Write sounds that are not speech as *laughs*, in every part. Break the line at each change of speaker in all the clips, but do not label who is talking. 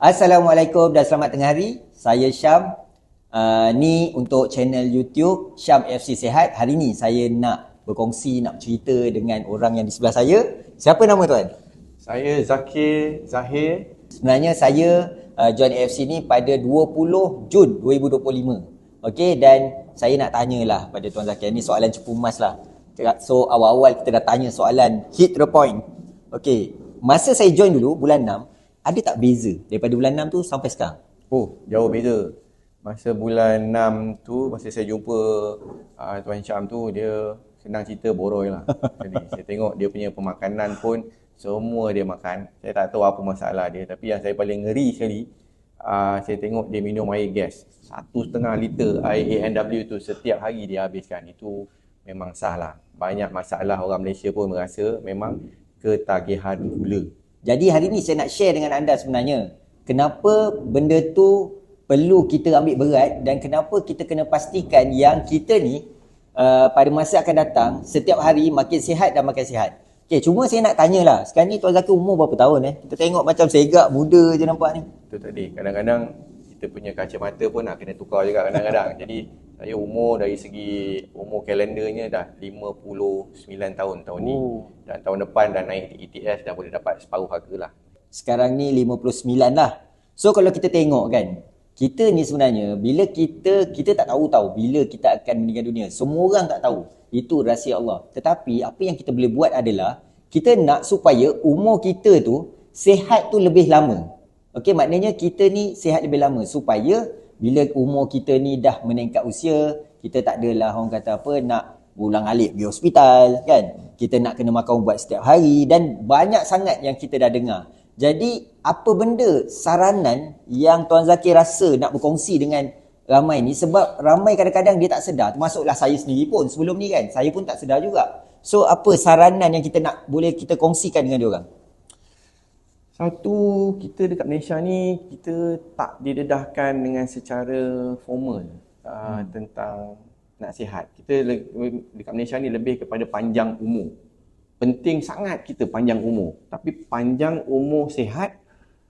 Assalamualaikum dan selamat tengah hari. Saya Syam. Uh, ni untuk channel YouTube Syam FC Sehat. Hari ni saya nak berkongsi, nak cerita dengan orang yang di sebelah saya. Siapa nama tuan?
Saya Zakir Zahir.
Sebenarnya saya uh, join AFC ni pada 20 Jun 2025. Okey dan saya nak tanyalah pada tuan Zakir ni soalan cepu emas lah. So awal-awal kita dah tanya soalan hit the point. Okey, masa saya join dulu bulan 6, ada tak beza daripada bulan 6 tu sampai sekarang?
Oh, jauh beza. Masa bulan 6 tu, masa saya jumpa uh, Tuan Syam tu, dia senang cerita boroi lah. *laughs* Jadi saya tengok dia punya pemakanan pun semua dia makan. Saya tak tahu apa masalah dia. Tapi yang saya paling ngeri sekali, uh, saya tengok dia minum air gas. Satu setengah liter air ANW tu setiap hari dia habiskan. Itu memang salah. Banyak masalah orang Malaysia pun merasa memang ketagihan gula.
Jadi hari ni saya nak share dengan anda sebenarnya kenapa benda tu perlu kita ambil berat dan kenapa kita kena pastikan yang kita ni uh, pada masa akan datang setiap hari makin sihat dan makin sihat. Okay, cuma saya nak tanyalah. Sekarang ni Tuan Zakir umur berapa tahun eh? Kita tengok macam segak muda je nampak ni.
Itu tadi. Kadang-kadang kita punya kacamata pun nak kena tukar juga kadang-kadang. Jadi saya umur dari segi umur kalendernya dah 59 tahun tahun ni.
Oh.
Dan tahun depan dah naik ETS dah boleh dapat separuh harga lah.
Sekarang ni 59 lah. So kalau kita tengok kan, kita ni sebenarnya bila kita kita tak tahu tahu bila kita akan meninggal dunia. Semua orang tak tahu. Itu rahsia Allah. Tetapi apa yang kita boleh buat adalah kita nak supaya umur kita tu sehat tu lebih lama. Okey, maknanya kita ni sehat lebih lama supaya bila umur kita ni dah meningkat usia, kita tak adalah orang kata apa nak ulang alik pergi hospital kan. Kita nak kena makan ubat setiap hari dan banyak sangat yang kita dah dengar. Jadi apa benda saranan yang Tuan Zakir rasa nak berkongsi dengan ramai ni sebab ramai kadang-kadang dia tak sedar termasuklah saya sendiri pun sebelum ni kan saya pun tak sedar juga. So apa saranan yang kita nak boleh kita kongsikan dengan dia orang?
Satu, kita dekat Malaysia ni kita tak didedahkan dengan secara formal uh, hmm. tentang nak sihat. Kita le- dekat Malaysia ni lebih kepada panjang umur. Penting sangat kita panjang umur. Tapi panjang umur sihat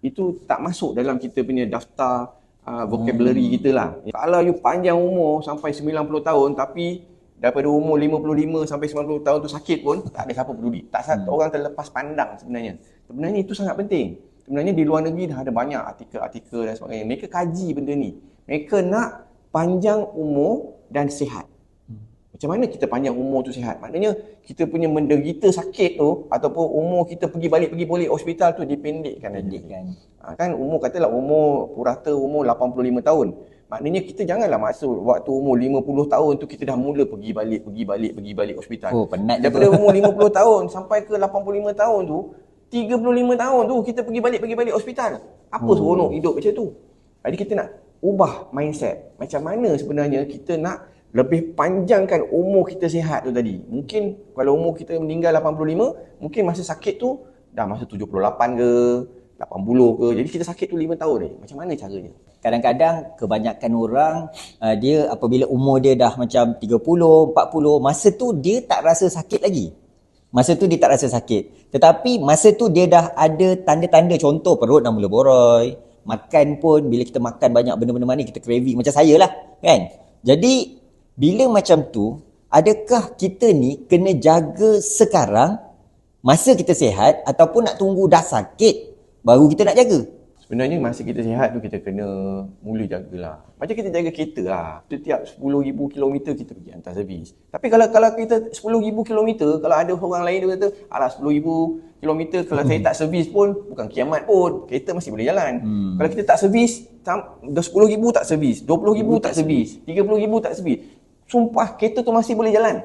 itu tak masuk dalam kita punya daftar uh, vocabulary hmm. kita lah. Kalau you panjang umur sampai 90 tahun tapi daripada umur 55 sampai 90 tahun tu sakit pun tak ada siapa peduli. Tak satu hmm. orang terlepas pandang sebenarnya. Sebenarnya itu sangat penting. Sebenarnya di luar negeri dah ada banyak artikel-artikel dan sebagainya. Mereka kaji benda ni. Mereka nak panjang umur dan sihat. Hmm. Macam mana kita panjang umur tu sihat? Maknanya kita punya menderita sakit tu ataupun umur kita pergi balik pergi balik hospital tu dipendekkan.
Pendekkan.
Ha, kan umur katalah umur purata umur 85 tahun. Maknanya kita janganlah masuk waktu umur 50 tahun tu kita dah mula pergi balik, pergi balik, pergi balik hospital.
Oh, penat
Daripada umur *laughs* 50 tahun sampai ke 85 tahun tu, 35 tahun tu kita pergi balik, pergi balik hospital. Apa oh. seronok hidup macam tu? Jadi kita nak ubah mindset. Macam mana sebenarnya kita nak lebih panjangkan umur kita sihat tu tadi. Mungkin kalau umur kita meninggal 85, mungkin masa sakit tu dah masa 78 ke, 80 ke. Jadi kita sakit tu 5 tahun ni. Macam mana caranya?
kadang-kadang kebanyakan orang uh, dia apabila umur dia dah macam 30, 40, masa tu dia tak rasa sakit lagi. Masa tu dia tak rasa sakit. Tetapi masa tu dia dah ada tanda-tanda contoh perut dah mula boroi, makan pun bila kita makan banyak benda-benda manis kita craving macam saya lah kan. Jadi bila macam tu adakah kita ni kena jaga sekarang masa kita sihat ataupun nak tunggu dah sakit baru kita nak jaga?
Sebenarnya masa kita sihat tu kita kena mula jagalah. Macam kita jaga kereta lah. Setiap 10,000 km kita pergi hantar servis. Tapi kalau kalau kita 10,000 km, kalau ada orang lain dia kata, alah 10,000 km kalau saya tak servis pun bukan kiamat pun. Kereta masih boleh jalan. Hmm. Kalau kita tak servis, dah 10,000 tak servis, 20,000 tak servis, 30,000 tak servis. Sumpah kereta tu masih boleh jalan.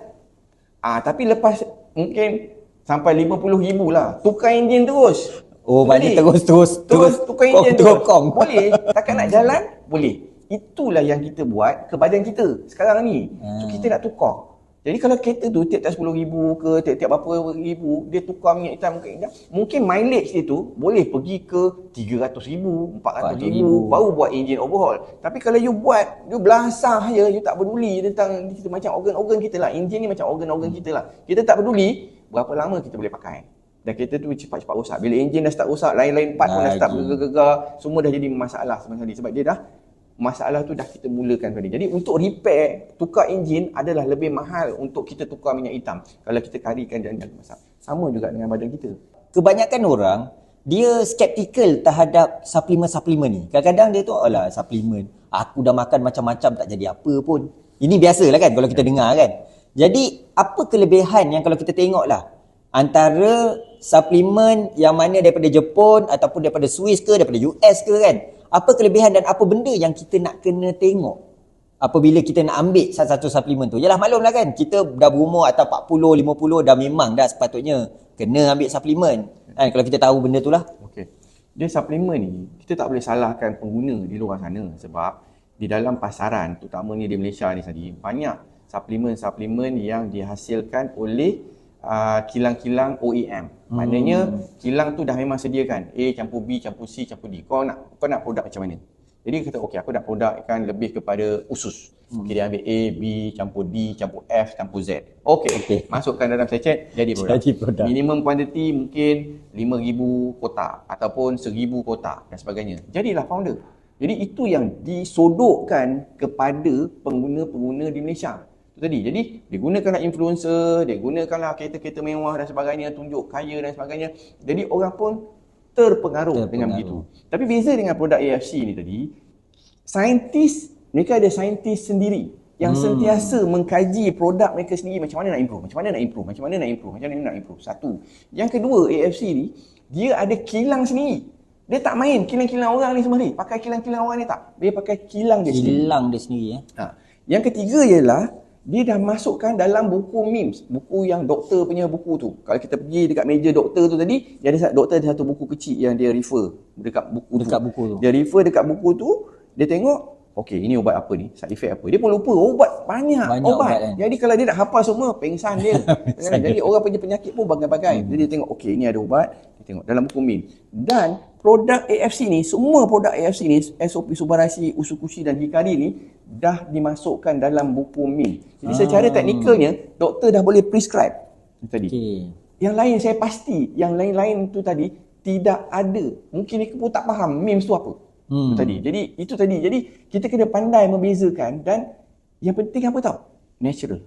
Ah, tapi lepas mungkin sampai 50,000 lah. Tukar enjin terus.
Oh, boleh. terus terus
terus tukar enjin tu.
Kong.
Boleh. Takkan nak *laughs* jalan? Boleh. Itulah yang kita buat ke badan kita sekarang ni. So
Hmm.
kita nak tukar. Jadi kalau kereta tu tiap-tiap 10 ribu ke tiap-tiap berapa ribu dia tukar minyak hitam ke hitam, mungkin mileage dia tu boleh pergi ke 300 ribu, 400 ribu, baru buat engine overhaul. Tapi kalau you buat, you belasah je, you tak peduli tentang kita macam organ-organ kita lah. Engine ni macam organ-organ kita lah. Kita tak peduli berapa lama kita boleh pakai. Dan kereta tu cepat-cepat rosak. Bila enjin dah start rosak, lain-lain part pun dah start
Lagi.
bergegar-gegar. Semua dah jadi masalah sebenarnya. Sebab dia dah masalah tu dah kita mulakan tadi. Jadi untuk repair, tukar enjin adalah lebih mahal untuk kita tukar minyak hitam. Kalau kita karikan jalan-jalan masak. Sama juga dengan badan kita.
Kebanyakan orang dia skeptikal terhadap suplemen-suplemen ni. Kadang-kadang dia tu alah suplemen. Aku dah makan macam-macam tak jadi apa pun. Ini biasalah kan kalau kita dengar kan. Jadi apa kelebihan yang kalau kita tengok lah antara suplemen yang mana daripada Jepun ataupun daripada Swiss ke daripada US ke kan. Apa kelebihan dan apa benda yang kita nak kena tengok apabila kita nak ambil satu-satu suplemen tu. Yalah maklumlah kan kita dah berumur atau 40 50 dah memang dah sepatutnya kena ambil suplemen. Kan kalau kita tahu benda tu lah.
Okey. Dia suplemen ni, kita tak boleh salahkan pengguna di luar sana sebab di dalam pasaran, terutamanya di Malaysia ni tadi, banyak suplemen-suplemen yang dihasilkan oleh uh, kilang-kilang OEM. Maknanya kilang tu dah memang sediakan A campur B campur C campur D. Kau nak kau nak produk macam mana? Jadi kata okey aku nak produkkan lebih kepada usus. Okey dia ambil A, B, campur D, campur F, campur Z. Okey,
Okey.
masukkan dalam sachet jadi produk.
Jadi produk.
Minimum quantity mungkin 5000 kotak ataupun 1000 kotak dan sebagainya. Jadilah founder. Jadi itu yang disodokkan kepada pengguna-pengguna di Malaysia. Itu tadi. Jadi digunakanlah influencer, dia gunakanlah kereta-kereta mewah dan sebagainya, tunjuk kaya dan sebagainya. Jadi orang pun terpengaruh,
Terpengaruh.
dengan begitu. Tapi beza dengan produk AFC ni tadi, saintis mereka ada saintis sendiri yang hmm. sentiasa mengkaji produk mereka sendiri macam mana nak improve, macam mana nak improve, macam mana nak improve, macam mana nak improve. Satu. Yang kedua, AFC ni dia ada kilang sendiri. Dia tak main kilang-kilang orang ni semua ni. Pakai kilang-kilang orang ni tak. Dia pakai kilang dia sendiri.
Hilang dia sendiri eh.
Ha. Yang ketiga ialah dia dah masukkan dalam buku MIMS, buku yang doktor punya buku tu. Kalau kita pergi dekat meja doktor tu tadi, dia ada doktor ada satu buku kecil yang dia refer dekat buku
Dekat
tu.
buku tu.
Dia refer dekat buku tu, dia tengok, okey ini ubat apa ni? Side effect apa? Dia pun lupa ubat banyak,
Banyak
ubat.
ubat, kan?
Jadi kalau dia nak hafal semua, pengsan dia. *laughs* Jadi orang punya penyakit pun bagai-bagai.
Hmm.
Jadi dia tengok, okey ini ada ubat, dia tengok dalam buku MIMS. Dan produk AFC ni, semua produk AFC ni, SOP Subarashi, Usukushi dan Hikari ni dah dimasukkan dalam buku MIMS. Jadi
Ah.
secara teknikalnya, doktor dah boleh prescribe. Tadi.
Okey.
Yang lain saya pasti, yang lain-lain tu tadi tidak ada. Mungkin mereka pun tak faham MIMS tu apa.
Hmm.
Itu tadi. Jadi itu tadi. Jadi kita kena pandai membezakan dan yang penting apa tau? Natural.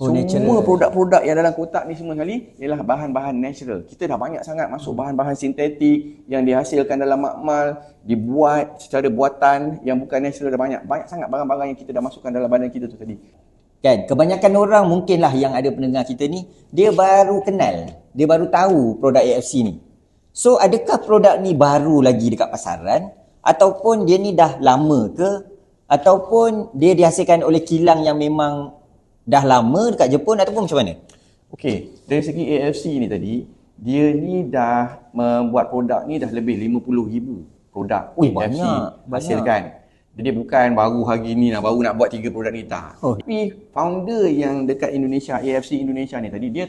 Oh,
Semua produk-produk yang dalam kotak ni semua sekali ialah bahan-bahan natural. Kita dah banyak sangat masuk bahan-bahan sintetik yang dihasilkan dalam makmal, dibuat secara buatan yang bukan natural dah banyak. Banyak sangat barang-barang yang kita dah masukkan dalam badan kita tu tadi.
Kan, kebanyakan orang mungkinlah yang ada pendengar kita ni, dia baru kenal, dia baru tahu produk AFC ni. So, adakah produk ni baru lagi dekat pasaran ataupun dia ni dah lama ke ataupun dia dihasilkan oleh kilang yang memang dah lama dekat Jepun ataupun macam mana?
Okey, dari segi AFC ni tadi, dia ni dah membuat produk ni dah lebih 50,000 produk
Ui,
AFC
banyak,
hasilkan. Jadi bukan baru hari ni nak baru nak buat tiga produk ni tak.
Oh.
Tapi founder yang dekat Indonesia, AFC Indonesia ni tadi dia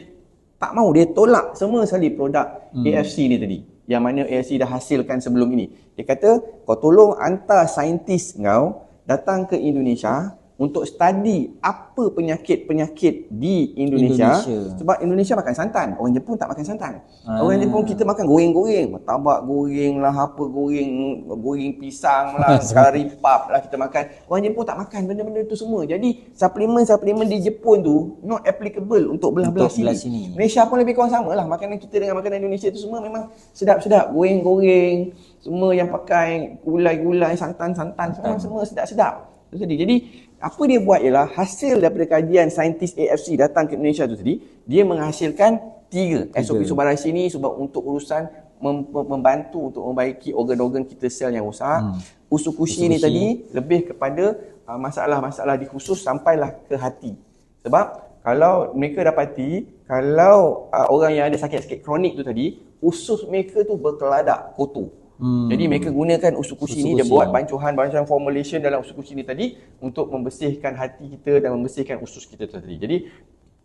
tak mau dia tolak semua sekali produk hmm. AFC ni tadi. Yang mana AFC dah hasilkan sebelum ini. Dia kata, kau tolong hantar saintis kau datang ke Indonesia untuk study apa penyakit-penyakit di Indonesia.
Indonesia.
Sebab Indonesia makan santan. Orang Jepun tak makan santan.
Ah.
Orang Jepun kita makan goreng-goreng. Martabak goreng lah, apa goreng, goreng pisang lah, *laughs* kari pap lah kita makan. Orang Jepun tak makan benda-benda tu semua. Jadi suplemen-suplemen di Jepun tu not applicable untuk belah-belah sini.
sini.
Malaysia pun lebih kurang sama lah. Makanan kita dengan makanan Indonesia tu semua memang sedap-sedap. Goreng-goreng, semua yang pakai gulai-gulai, santan-santan, semua, semua sedap-sedap. Tadi. Jadi apa dia buat ialah hasil daripada kajian saintis AFC datang ke Indonesia tu tadi, dia menghasilkan tiga, SOP Subarashi ni sebab untuk urusan mem- mem- membantu untuk membaiki organ-organ kita sel yang rosak. Hmm. Usukushi, ni
Usukushi.
tadi lebih kepada uh, masalah-masalah di khusus sampailah ke hati. Sebab kalau mereka dapati kalau uh, orang yang ada sakit-sakit kronik tu tadi, usus mereka tu berkeladak, kotor.
Hmm.
Jadi mereka gunakan usukushi ni dia buat bancuhan-bancuhan formulation dalam usukushi ni tadi untuk membersihkan hati kita dan membersihkan usus kita tadi. Jadi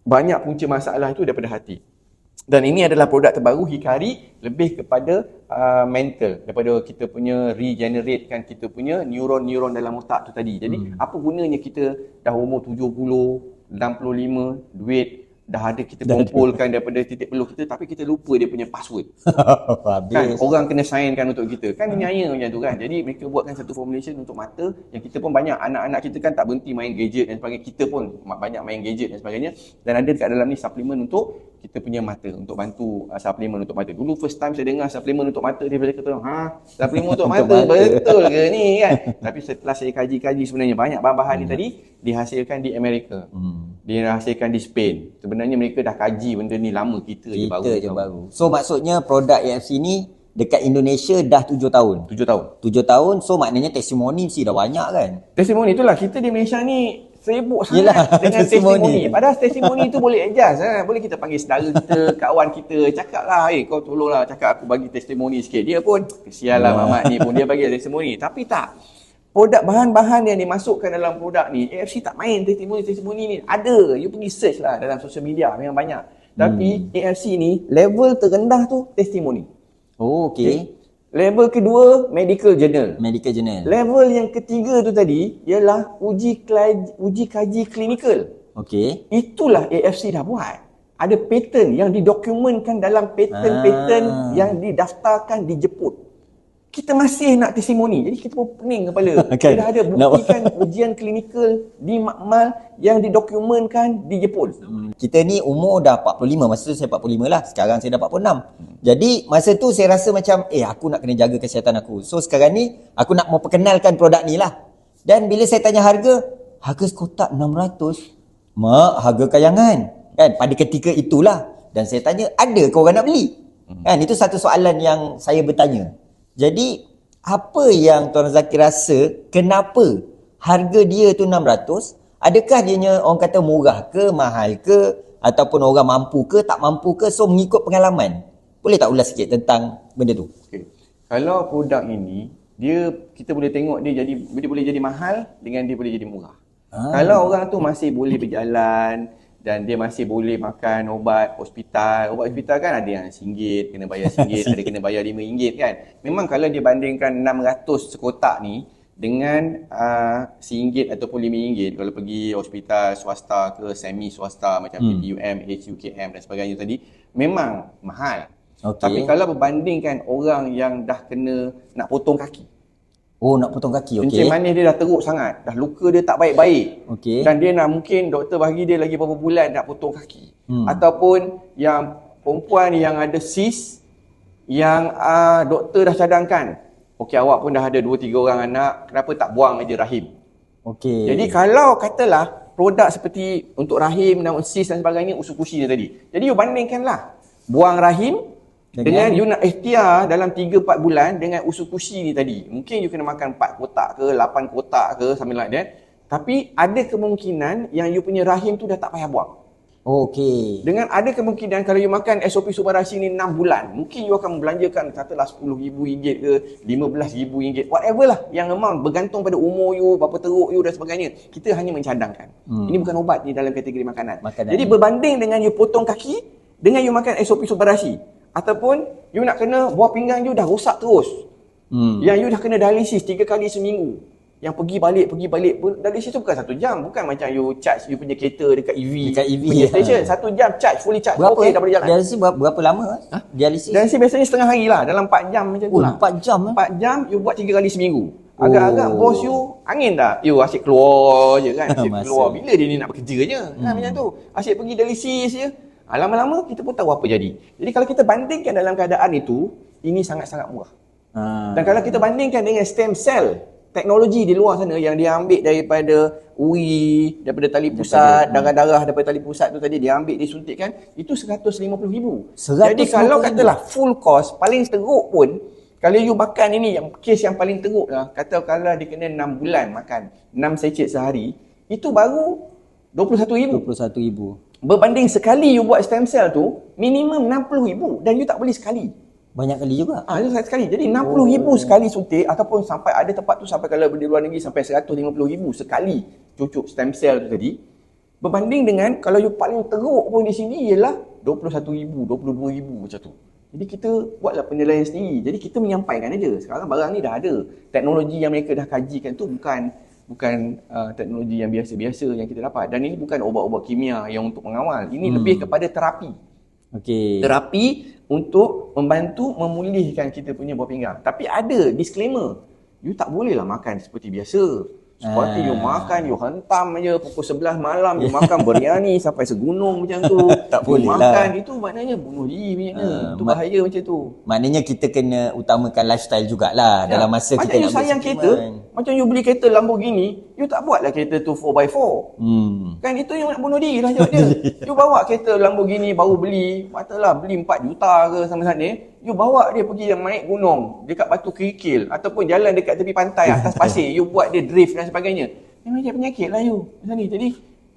banyak punca masalah itu daripada hati. Dan ini adalah produk terbaru Hikari lebih kepada uh, mental daripada kita punya regeneratekan kita punya neuron-neuron dalam otak tu tadi. Jadi hmm. apa gunanya kita dah umur 70, 65, duit dah ada kita kumpulkan daripada titik peluh kita tapi kita lupa dia punya password. *laughs*
Habis.
kan orang kena signkan untuk kita. Kan nyaya macam tu kan. Jadi mereka buatkan satu formulation untuk mata yang kita pun banyak anak-anak kita kan tak berhenti main gadget dan sebagainya. Kita pun banyak main gadget dan sebagainya dan ada dekat dalam ni suplemen untuk kita punya mata untuk bantu uh, suplemen untuk mata. Dulu first time saya dengar suplemen untuk mata dia kata, "Ha, suplemen untuk *laughs* mata betul ke ni?" kan. *laughs* Tapi setelah saya kaji-kaji sebenarnya banyak bahan-bahan hmm. ni tadi dihasilkan di Amerika. Hmm. Dihasilkan di Spain. Sebenarnya mereka dah kaji benda ni lama kita,
kita
je baru.
Kita je baru. So maksudnya produk AFC ni dekat Indonesia dah tujuh tahun.
Tujuh tahun.
Tujuh tahun. So maknanya testimoni mesti dah banyak kan?
Testimoni itulah kita di Malaysia ni sibuk sangat Yelah, dengan *laughs* testimoni. Padahal testimoni tu boleh adjust. Ha? Boleh kita panggil saudara kita, *laughs* kawan kita, cakap lah, eh kau tolonglah cakap aku bagi testimoni sikit. Dia pun, kesian lah Mamat ni pun, dia bagi *laughs* testimoni. Tapi tak. Produk bahan-bahan yang dimasukkan dalam produk ni, AFC tak main testimoni-testimoni ni. Ada. You pergi search lah dalam social media. Memang banyak. Tapi hmm. AFC ni, level terendah tu testimoni.
Oh, okay. okay.
Level kedua medical journal.
Medical journal.
Level yang ketiga tu tadi ialah uji uji kaji klinikal.
Okey.
Itulah AFC dah buat. Ada patent yang didokumentkan dalam patent-patent ah. yang didaftarkan dijemput kita masih nak testimoni. Jadi kita pun pening kepala. *laughs* kan? Kita dah ada buktikan *laughs* ujian klinikal di makmal yang didokumentkan di Jepun.
Hmm. Kita ni umur dah 45. Masa tu saya 45 lah. Sekarang saya dah 46. Hmm. Jadi masa tu saya rasa macam eh aku nak kena jaga kesihatan aku. So sekarang ni aku nak mau perkenalkan produk ni lah. Dan bila saya tanya harga, harga sekotak 600. Mak, harga kayangan. Kan? Pada ketika itulah. Dan saya tanya, ada ke orang nak beli? Hmm. Kan? Itu satu soalan yang saya bertanya. Jadi apa yang Tuan Zaki rasa kenapa harga dia tu 600? Adakah dia orang kata murah ke, mahal ke ataupun orang mampu ke, tak mampu ke? So mengikut pengalaman. Boleh tak ulas sikit tentang benda tu?
Okay. Kalau produk ini dia kita boleh tengok dia jadi dia boleh jadi mahal dengan dia boleh jadi murah. Ah. Kalau orang tu masih boleh berjalan, dan dia masih boleh makan ubat hospital. Ubat hospital kan ada yang RM1, kena bayar RM1, *laughs* ada kena bayar RM5 kan. Memang kalau dia bandingkan 600 sekotak ni dengan uh, RM1 ataupun RM5 kalau pergi hospital swasta ke semi swasta macam hmm. PPUM, HUKM dan sebagainya tadi, memang mahal. Okay. Tapi kalau berbandingkan orang yang dah kena nak potong kaki,
Oh nak potong kaki okey.
Kencing manis dia dah teruk sangat. Dah luka dia tak baik-baik.
Okey.
Dan dia nak mungkin doktor bagi dia lagi beberapa bulan nak potong kaki. Hmm. Ataupun yang perempuan yang ada sis yang uh, doktor dah cadangkan. Okey awak pun dah ada 2 3 orang anak, kenapa tak buang aja rahim?
Okey.
Jadi kalau katalah produk seperti untuk rahim dan sis dan sebagainya usus kusi dia tadi. Jadi you bandingkanlah. Buang rahim dengan, dengan you nak ikhtiar dalam 3-4 bulan dengan usul kusi ni tadi. Mungkin you kena makan 4 kotak ke, 8 kotak ke, something like that. Tapi ada kemungkinan yang you punya rahim tu dah tak payah buang.
Okey.
Dengan ada kemungkinan kalau you makan SOP Subarasi ni 6 bulan, mungkin you akan membelanjakan katalah RM10,000 ke RM15,000, whatever lah yang memang bergantung pada umur you, berapa teruk you dan sebagainya. Kita hanya mencadangkan. Hmm. Ini bukan ubat ni dalam kategori makanan. makanan. Jadi berbanding dengan you potong kaki, dengan you makan SOP Subarasi, ataupun you nak kena buah pinggang you dah rosak terus. Hmm. Yang you dah kena dialisis tiga kali seminggu. Yang pergi balik, pergi balik pun dialisis tu bukan satu jam. Bukan macam you charge you punya kereta dekat EV.
Dekat EV.
Punya ya. station. Satu jam charge, fully charge.
Berapa? Okay, dah boleh jalan. Dialisis berapa, berapa lama? Ha? Dialisis?
Dialisis biasanya setengah hari lah. Dalam 4 jam macam tu
oh, lah. 4 jam?
4 eh? jam, you buat tiga kali seminggu. Agak-agak oh. bos you angin tak? You asyik keluar je kan. *laughs* Asyik keluar. Bila dia ni nak bekerja je. Hmm. Kan macam tu. Asyik pergi dialisis je. Ha, lama-lama kita pun tahu apa jadi. Jadi kalau kita bandingkan dalam keadaan itu, ini sangat-sangat murah. Ha. Dan kalau kita bandingkan dengan stem cell, teknologi di luar sana yang dia ambil daripada uri, daripada tali pusat, darah-darah daripada tali pusat tu tadi dia ambil disuntikkan, itu RM150,000. Jadi kalau katalah full cost, paling teruk pun, kalau you makan ini, yang kes yang paling teruk lah, kata kalau dia kena 6 bulan makan, 6 secet sehari, itu baru RM21,000.
RM21,000.
Berbanding sekali you buat stem cell tu, minimum RM60,000 dan you tak boleh sekali.
Banyak kali juga.
Ah, ha, sekali. Jadi RM60,000 oh. sekali suntik ataupun sampai ada tempat tu sampai kalau di luar negeri sampai RM150,000 sekali cucuk stem cell tu tadi. Berbanding dengan kalau you paling teruk pun di sini ialah RM21,000, RM22,000 macam tu. Jadi kita buatlah penilaian sendiri. Jadi kita menyampaikan aja. Sekarang barang ni dah ada. Teknologi yang mereka dah kajikan tu bukan bukan uh, teknologi yang biasa-biasa yang kita dapat. Dan ini bukan ubat-ubat kimia yang untuk mengawal. Ini
Hmm.
lebih kepada terapi.
Okey.
terapi untuk membantu memulihkan kita punya buah pinggang. Tapi ada disclaimer. You tak bolehlah makan seperti biasa seperti you
Ah.
makan you hentam je pukul 11 malam you makan *laughs* biryani sampai segunung macam tu *laughs*
Tak
You
boleh
makan
lah.
itu maknanya bunuh diri punya
Ah,
itu
mak-
bahaya macam tu
Maknanya kita kena utamakan lifestyle jugalah dalam masa
Ya. macam
kita nak
sayang kereta macam you beli kereta Lamborghini you tak buatlah kereta tu 4x4
Hmm.
Kan itu yang nak bunuh diri lah jawab dia. *laughs* You bawa kereta Lamborghini baru beli, katalah beli 4 juta ke sama sana. You bawa dia pergi yang naik gunung dekat Batu Kerikil ataupun jalan dekat tepi pantai atas *laughs* pasir. You buat dia drift dan sebagainya. Memang dia penyakit lah you. Macam ni. Jadi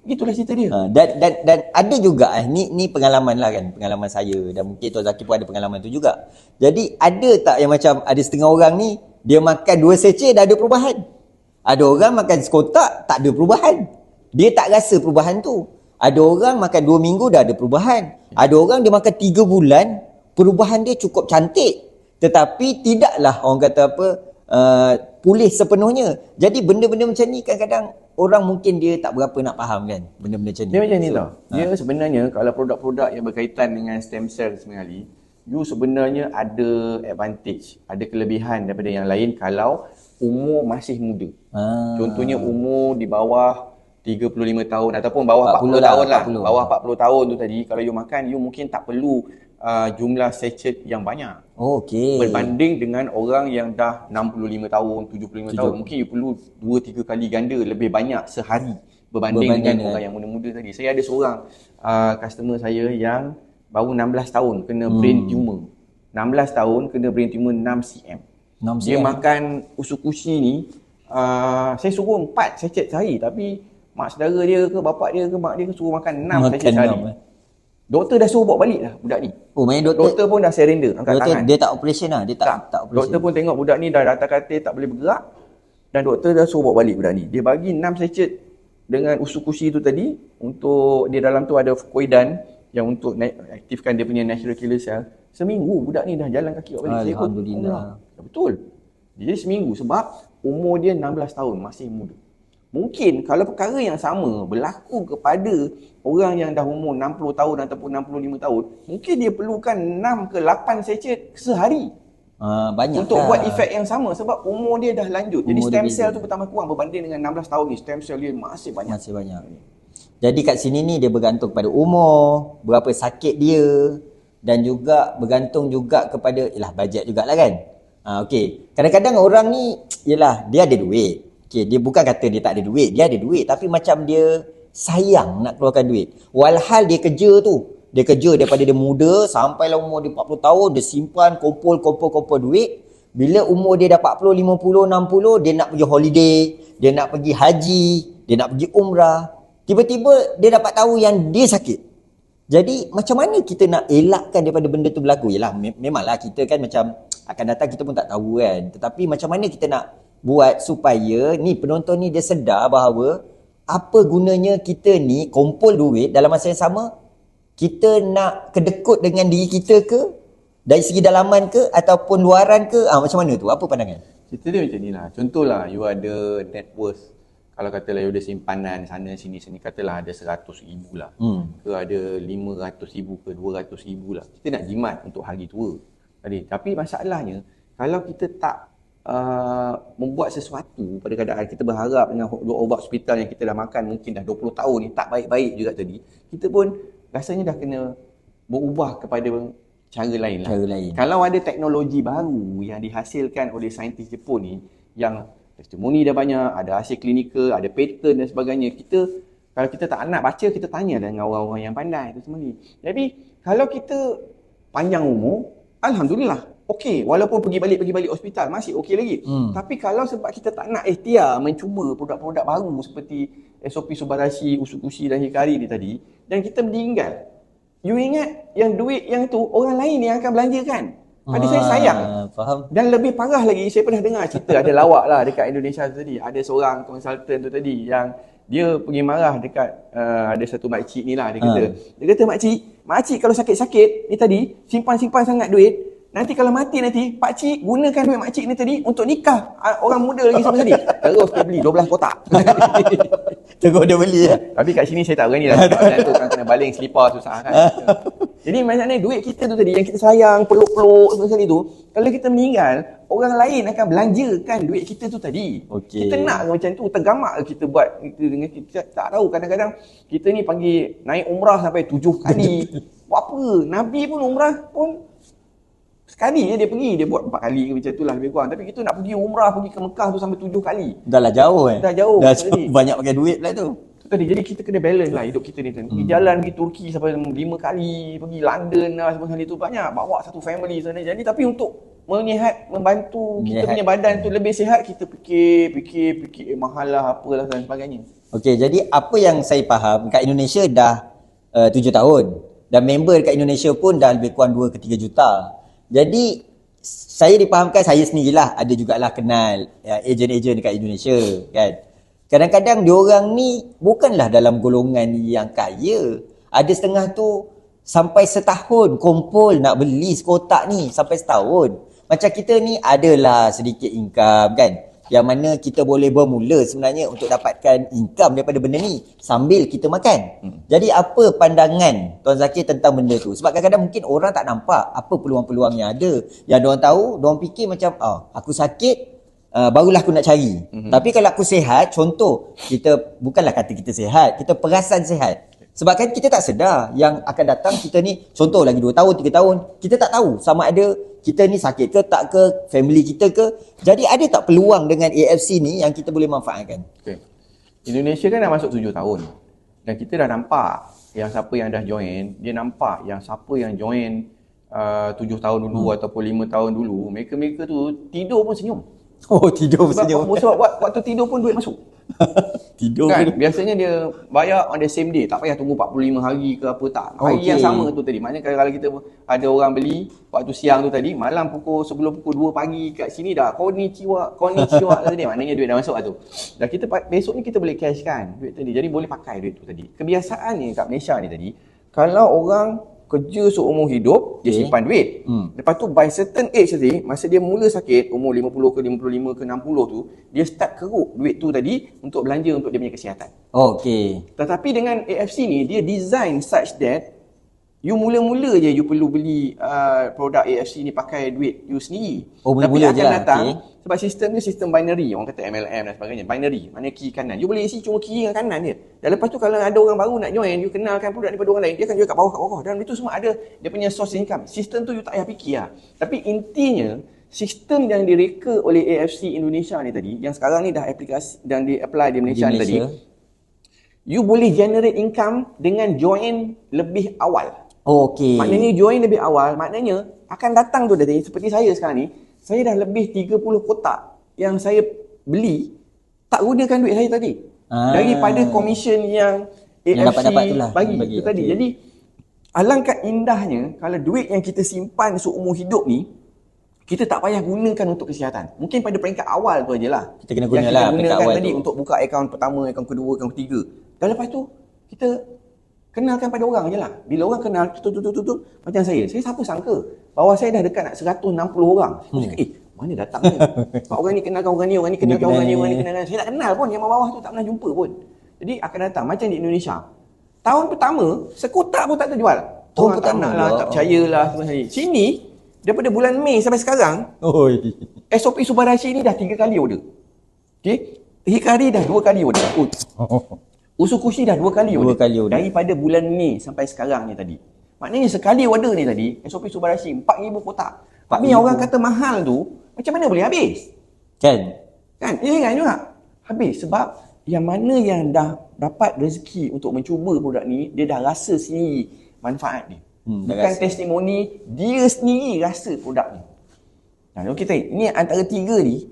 gitulah cerita dia.
Ha, dan, dan dan ada juga eh ni ni pengalaman lah kan pengalaman saya dan mungkin Tuan Zaki pun ada pengalaman tu juga. Jadi ada tak yang macam ada setengah orang ni dia makan dua seceh dah ada perubahan. Ada orang makan sekotak tak ada perubahan. Dia tak rasa perubahan tu. Ada orang makan dua minggu dah ada perubahan. Ada orang dia makan tiga bulan perubahan dia cukup cantik. Tetapi tidaklah orang kata apa uh, pulih sepenuhnya. Jadi benda-benda macam ni kadang-kadang orang mungkin dia tak berapa nak faham kan benda-benda macam ni.
Dia macam ni
So,
tau. Dia sebenarnya kalau produk-produk yang berkaitan dengan stem cell sebenarnya you sebenarnya ada advantage, ada kelebihan daripada yang lain kalau umur masih muda.
Ah.
Contohnya umur di bawah 35 tahun ataupun bawah
40
40,
lah,
tahun lah.
40.
Bawah 40 tahun tu tadi kalau you makan you mungkin tak perlu uh, jumlah sachet yang banyak.
Oh, okey.
Berbanding dengan orang yang dah 65 tahun, 75 tahun
Tujuh.
mungkin you perlu 2 3 kali ganda lebih banyak sehari berbanding,
Berbanding
dengan
dengan-
orang yang muda-muda tadi. Saya ada seorang uh, customer saya yang baru 16 tahun kena
Hmm.
brain tumor. 16 tahun kena brain tumor 6 cm.
6
Dia
cm.
makan usukushi ni uh, saya suruh 4 sachet sehari tapi mak saudara dia ke bapak dia ke mak dia ke suruh makan 6
Makan
sachet sehari.
enam, eh.
Doktor dah suruh bawa balik lah budak ni.
Oh, main doktor,
Doktor pun dah surrender angkat
doktor
tangan.
dia tak operation lah. Dia tak tak, tak operation.
Doktor pun tengok budak ni dah atas katil tak boleh bergerak dan doktor dah suruh bawa balik budak ni. Dia bagi 6 sachet dengan usukushi tu tadi untuk di dalam tu ada koidan yang untuk naik, aktifkan dia punya natural killer cell. Seminggu budak ni dah jalan kaki balik. Saya ikut
Alhamdulillah.
betul. Jadi seminggu sebab umur dia 16 tahun masih muda. Mungkin kalau perkara yang sama berlaku kepada orang yang dah umur 60 tahun ataupun 65 tahun, mungkin dia perlukan 6 ke 8 sachet sehari
Ah, banyak
untuk
lah.
buat efek yang sama sebab umur dia dah lanjut. Jadi
Umur
stem
dia
cell tu bertambah kurang berbanding dengan 16 tahun ni stem cell dia masih banyak.
Masih banyak. Jadi kat sini ni dia bergantung pada umur, berapa sakit dia dan juga bergantung juga kepada yalah bajet jugalah kan. Ha, okey. Kadang-kadang orang ni yalah dia ada duit. Okey, dia bukan kata dia tak ada duit, dia ada duit tapi macam dia sayang nak keluarkan duit. Walhal dia kerja tu. Dia kerja daripada dia muda sampailah umur dia 40 tahun dia simpan kumpul kumpul kumpul duit. Bila umur dia dah 40, 50, 60 dia nak pergi holiday, dia nak pergi haji, dia nak pergi umrah. Tiba-tiba dia dapat tahu yang dia sakit. Jadi macam mana kita nak elakkan daripada benda tu berlaku? Yalah me- memanglah kita kan macam akan datang kita pun tak tahu kan. Tetapi macam mana kita nak buat supaya ni penonton ni dia sedar bahawa apa gunanya kita ni kumpul duit dalam masa yang sama kita nak kedekut dengan diri kita ke dari segi dalaman ke ataupun luaran ke ah macam mana tu apa pandangan
Cerita dia macam ni lah. Contohlah you ada net worth. Kalau katalah you ada simpanan sana sini sini katalah ada 100 ribu lah.
hmm
Ke ada 500 ribu ke 200 ribu lah. Kita nak jimat untuk hari tua. Tadi. Tapi masalahnya kalau kita tak uh, membuat sesuatu pada keadaan kita berharap dengan dua ubat hospital yang kita dah makan mungkin dah 20 tahun ni tak baik-baik juga tadi. Kita pun rasanya dah kena berubah kepada cara lain lah.
cara lain
Kalau ada teknologi baru yang dihasilkan oleh saintis Jepun ni yang testimoni dah banyak, ada hasil klinikal, ada patent dan sebagainya. Kita kalau kita tak nak baca, kita tanya dengan orang-orang yang pandai tu semua ni. Jadi kalau kita panjang umur, alhamdulillah. Okey, walaupun pergi balik pergi balik hospital masih okey lagi.
Hmm.
Tapi kalau sebab kita tak nak ikhtiar mencuba produk-produk baru seperti SOP Subarashi, Usukushi dan Hikari ni tadi dan kita meninggal. You ingat yang duit yang tu orang lain yang akan belanjakan. Pada saya sayang.
Ah, faham
Dan lebih parah lagi, saya pernah dengar cerita ada lawak lah dekat Indonesia tadi. Ada seorang konsultan tu tadi yang dia pergi marah dekat uh, ada satu makcik ni lah dia kata.
Ha.
Dia kata makcik, makcik kalau sakit-sakit ni tadi simpan-simpan sangat duit, nanti kalau mati nanti, Pak Cik gunakan duit Mak Cik ni tadi untuk nikah ah, orang muda lagi sama sekali. *laughs* Terus dia beli 12 kotak. *laughs*
Terus dia beli ya.
Tapi kat sini saya tak berani lah. *laughs* Sebab tu kan kena baling selipar susah kan. *laughs* Jadi macamnya duit kita tu tadi yang kita sayang, peluk-peluk semua sekali tu, kalau kita meninggal, orang lain akan belanjakan duit kita tu tadi.
Okey.
Kita nak ke macam tu, tergamak ke kita buat kita dengan kita tak tahu kadang-kadang kita ni panggil naik umrah sampai tujuh kali. *laughs* buat apa? Nabi pun umrah pun sekali je dia pergi, dia buat empat kali ke macam tu lah lebih kurang. Tapi kita nak pergi umrah, pergi ke Mekah tu sampai tujuh kali.
Dah lah jauh eh.
Dah jauh,
Dah
jadi.
banyak pakai duit lah tu.
Tu tadi jadi kita kena balance lah hidup kita ni kan. Pergi jalan pergi Turki sampai lima kali, pergi London lah semua kali tu banyak bawa satu family sana. Jadi tapi untuk menyihat membantu kita
Menyihat.
punya badan tu lebih sihat kita fikir fikir fikir eh, mahal lah apalah dan sebagainya.
Okey, jadi apa yang saya faham kat Indonesia dah uh, 7 tahun dan member kat Indonesia pun dah lebih kurang 2 ke 3 juta. Jadi saya dipahamkan saya sendirilah ada jugalah kenal ya, ejen-ejen dekat Indonesia kan. Kadang-kadang diorang ni bukanlah dalam golongan yang kaya. Ada setengah tu sampai setahun kumpul nak beli sekotak ni sampai setahun. Macam kita ni adalah sedikit income kan yang mana kita boleh bermula sebenarnya untuk dapatkan income daripada benda ni sambil kita makan. Hmm. Jadi apa pandangan Tuan Zakir tentang benda tu? Sebab kadang-kadang mungkin orang tak nampak apa peluang-peluang yang ada. Yang diorang tahu, diorang fikir macam, oh, aku sakit, Uh, barulah aku nak cari. Mm-hmm. Tapi kalau aku sihat, contoh, kita bukanlah kata kita sihat, kita perasan sihat. Sebab kan kita tak sedar yang akan datang kita ni, contoh lagi 2 tahun, 3 tahun, kita tak tahu sama ada kita ni sakit ke tak ke, family kita ke. Jadi ada tak peluang dengan AFC ni yang kita boleh manfaatkan?
Okay. Indonesia kan dah masuk tujuh tahun. Dan kita dah nampak yang siapa yang dah join, dia nampak yang siapa yang join uh, tujuh tahun dulu hmm. ataupun lima tahun dulu, mereka-mereka tu tidur pun senyum.
Oh, tidur
Sebab,
senyum.
sebab waktu tidur pun duit masuk. *laughs*
tidur
kan? Biasanya dia bayar on the same day. Tak payah tunggu 45 hari ke apa tak. Hari
Okey.
yang sama tu tadi. Maknanya kalau kita ada orang beli waktu siang tu tadi, malam pukul sebelum pukul 2 pagi kat sini dah konnichiwa, konnichiwa tadi. Maknanya duit dah masuk lah tu. Dan kita besok ni kita boleh cash kan duit tadi. Jadi boleh pakai duit tu tadi. Kebiasaannya kat Malaysia ni tadi, kalau orang kerja seumur hidup, dia
Okey.
simpan duit.
Hmm.
Lepas tu by certain age tadi, masa dia mula sakit, umur 50 ke 55 ke 60 tu, dia start keruk duit tu tadi untuk belanja untuk dia punya kesihatan.
Oh, okey.
Tetapi dengan AFC ni dia design such that you mula-mula je you perlu beli uh, produk AFC ni pakai duit you sendiri.
Oh,
Tapi
je
akan
lah,
datang
okey.
sebab sistem ni sistem binary orang kata MLM dan sebagainya. Binary, mana kiri kanan. You boleh isi cuma kiri dengan kanan je. Dan lepas tu kalau ada orang baru nak join, you kenalkan produk daripada orang lain, dia akan jual kat bawah kat bawah. Dan itu semua ada dia punya source income. Sistem tu you tak payah fikir lah. Tapi intinya sistem yang direka oleh AFC Indonesia ni tadi yang sekarang ni dah aplikasi dan di apply di Malaysia,
Di
ni tadi you boleh generate income dengan join lebih awal.
Oh, okey.
Maknanya join lebih awal, maknanya akan datang tu tadi seperti saya sekarang ni, saya dah lebih 30 kotak yang saya beli tak gunakan duit saya tadi.
Ah.
Daripada komisen yang AFC
Yang dapat-dapat tu lah,
bagi,
bagi,
itu tadi.
okey.
Jadi alangkah indahnya kalau duit yang kita simpan seumur hidup ni kita tak payah gunakan untuk kesihatan. Mungkin pada peringkat awal tu ajalah.
Kita kena
Yang
guna lah
kita
peringkat
gunakan
awal
tadi
tu.
untuk buka akaun pertama, akaun kedua, akaun ketiga. Dan lepas tu kita kenalkan pada orang je lah. Bila orang kenal tu tu tu tu, tu macam saya. Saya siapa sangka bahawa saya dah dekat nak 160 orang. Saya
Hmm.
cakap, eh mana datang ni? *laughs* Pak orang ni kenalkan orang ni, orang ni kenalkan orang ni, orang ni kenalkan. Saya tak kenal pun yang bawah tu tak pernah jumpa pun. Jadi akan datang macam di Indonesia. Tahun pertama sekotak pun tak terjual.
Tahun
Orang tak
pertama,
nak lah, tak percaya lah. Sini daripada bulan Mei sampai sekarang
Oi.
SOP Subarashi ni dah tiga kali order. Okey. Hikari dah dua kali order. *laughs* Usukushi dah dua kali
Dua
order.
kali order.
Daripada bulan Mei sampai sekarang ni tadi. Maknanya sekali order ni tadi, SOP Subarashi 4,000 kotak. Tapi
4,000.
orang kata mahal tu, macam mana boleh habis?
Kan?
Kan? Ya kan juga? Habis sebab yang mana yang dah dapat rezeki untuk mencuba produk ni, dia dah rasa sendiri manfaat dia.
Hmm,
Bukan
rasa.
testimoni, dia sendiri rasa produk ni. Nah, okey kita ini antara tiga ni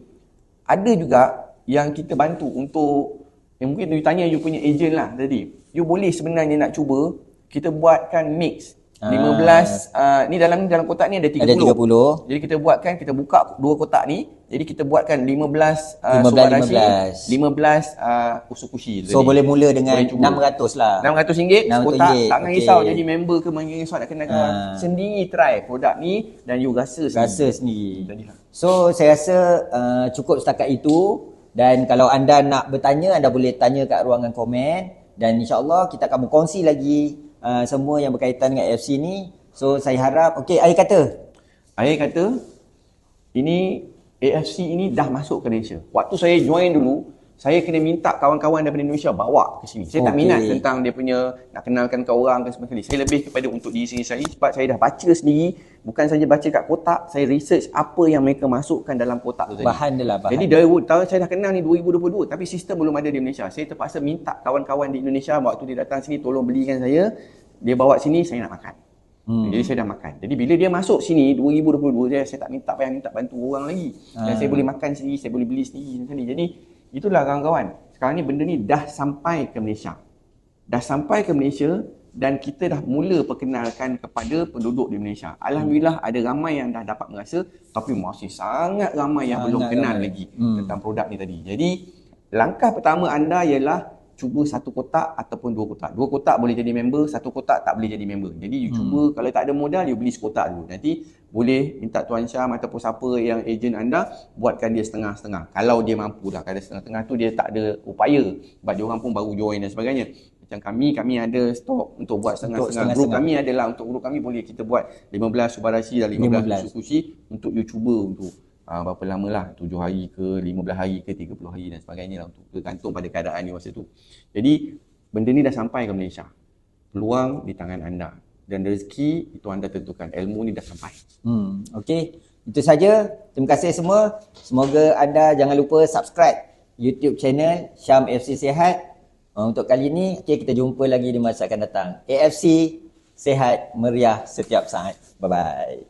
ada juga yang kita bantu untuk yang mungkin you tanya you punya agent lah tadi. You boleh sebenarnya nak cuba kita buatkan mix 15 uh, ni dalam dalam kotak ni ada 30.
Ada 30.
Jadi kita buatkan kita buka dua kotak ni. Jadi kita buatkan 15 uh,
15,
subarashi,
15.
15 uh, usukushi
So boleh mula dengan
Boleh cuba.
600 lah.
RM600
RM600,
kotak tak
okey.
risau jadi member ke mana risau nak kawan.
Ah.
Sendiri try produk ni dan you rasa sendiri.
Rasa sendiri.
Jadilah.
So saya rasa uh, cukup setakat itu dan kalau anda nak bertanya anda boleh tanya kat ruangan komen dan insyaAllah kita akan berkongsi lagi uh, semua yang berkaitan dengan AFC ni. So saya harap, okey ayah kata.
Ayah kata ini AFC ini dah masuk ke Malaysia. Waktu saya join dulu, saya kena minta kawan-kawan daripada Indonesia bawa ke sini. Saya tak
Okey.
minat tentang dia punya nak kenalkan ke orang ke sebagainya. Saya lebih kepada untuk diri sendiri saya sebab saya dah baca sendiri, bukan saja baca kat kotak, saya research apa yang mereka masukkan dalam kotak tu tadi.
Bahan dia lah bahan.
Jadi dari tahun saya dah kenal ni 2022 tapi sistem belum ada di Malaysia. Saya terpaksa minta kawan-kawan di Indonesia waktu dia datang sini tolong belikan saya. Dia bawa sini saya nak makan. Hmm. Jadi saya dah makan. Jadi bila dia masuk sini 2022 dia saya tak minta payah minta bantu orang lagi. Dan
Ah.
saya boleh makan sendiri, saya boleh beli sendiri. Jadi itulah kawan-kawan. Sekarang ni benda ni dah sampai ke Malaysia. Dah sampai ke Malaysia dan kita dah mula perkenalkan kepada penduduk di Malaysia. Alhamdulillah ada ramai yang dah dapat merasa tapi masih sangat ramai yang
Sangat
belum kenal
ramai.
lagi
Hmm.
tentang produk ni tadi. Jadi langkah pertama anda ialah cuba satu kotak ataupun dua kotak. Dua kotak boleh jadi member, satu kotak tak boleh jadi member. Jadi you cuba kalau tak ada modal you beli sekotak dulu. Nanti boleh minta Tuan Syam ataupun siapa yang ejen anda buatkan dia setengah-setengah. Kalau dia mampu lah. Kalau setengah-setengah tu dia tak ada upaya sebab dia orang pun baru join dan sebagainya. Macam kami, kami ada stok untuk buat setengah-setengah. Group
setengah-setengah.
kami adalah untuk group kami boleh kita buat 15 subarashi dan 15,
15.
sushi untuk you cuba untuk uh, berapa lama lah 7 hari ke 15 hari ke 30 hari dan sebagainya lah untuk bergantung pada keadaan di masa tu jadi benda ni dah sampai ke Malaysia peluang di tangan anda dan rezeki itu anda tentukan ilmu ni dah sampai
Hmm, okey. Itu saja. Terima kasih semua. Semoga anda jangan lupa subscribe YouTube channel Syam FC Sehat. Uh, untuk kali ini, okay, kita jumpa lagi di masa akan datang. AFC Sehat Meriah setiap saat. Bye-bye.